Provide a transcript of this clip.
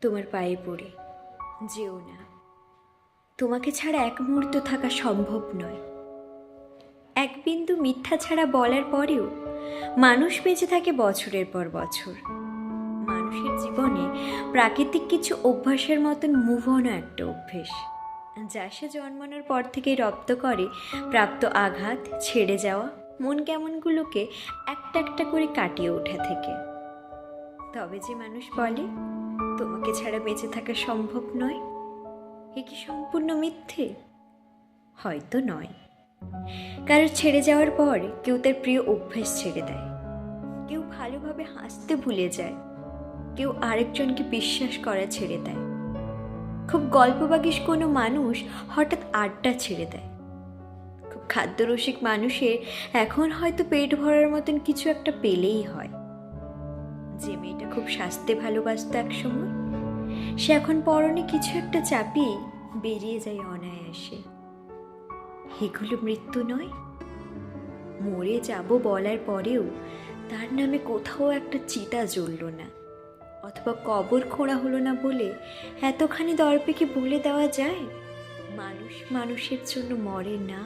তোমার পায়ে পড়ে। যেও না। তোমাকে ছাড়া এক মুহূর্ত থাকা সম্ভব নয়। এক বিন্দু মিথ্যা ছাড়া বলার পরেও মানুষ বেঁচে থাকে বছরের পর বছর। মানুষের জীবনে প্রাকৃতিক কিছু অভ্যাসের মতন মুভ অনও একটা অভ্যেস। যা সে জন্মানোর পর থেকেই রপ্ত করে, প্রাপ্ত আঘাত, ছেড়ে যাওয়া, মন কেমনগুলোকে একটা একটা করে কাটিয়ে ওঠা থেকে। তবে যে মানুষ বলে তোমাকে ছাড়া বেঁচে থাকা সম্ভব নয়? এ কি সম্পূর্ণ মিথ্যে? হয়তো নয়। কারও ছেড়ে যাওয়ার পর কেউ তার প্রিয় অভ্যেস ছেড়ে দেয়। কেউ ভালোভাবে হাসতে ভুলে যায়। কেউ আরেকজনকে বিশ্বাস করা ছেড়ে দেয়। খুব গল্প গল্পবাগিস কোনো মানুষ হঠাৎ আড্ডা ছেড়ে দেয়। খুব খাদ্যরসিক মানুষের এখন হয়তো পেট ভরার মতন কিছু একটা পেলেই হয়। যে মেয়েটা খুব স্বাস্থ্যে ভালোবাসত এক সময়, সে এখন পরনে কিছু একটা চাপিয়ে বেরিয়ে যায় অনায়াসে। এগুলো মৃত্যু নয়, মরে যাব বলার পরেও তার নামে কোথাও একটা চিতা জ্বলল না, অথবা কবর খোঁড়া হলো না বলে এতখানি দর্পে কি বলে দেওয়া যায়, মানুষ মানুষের জন্য মরে না।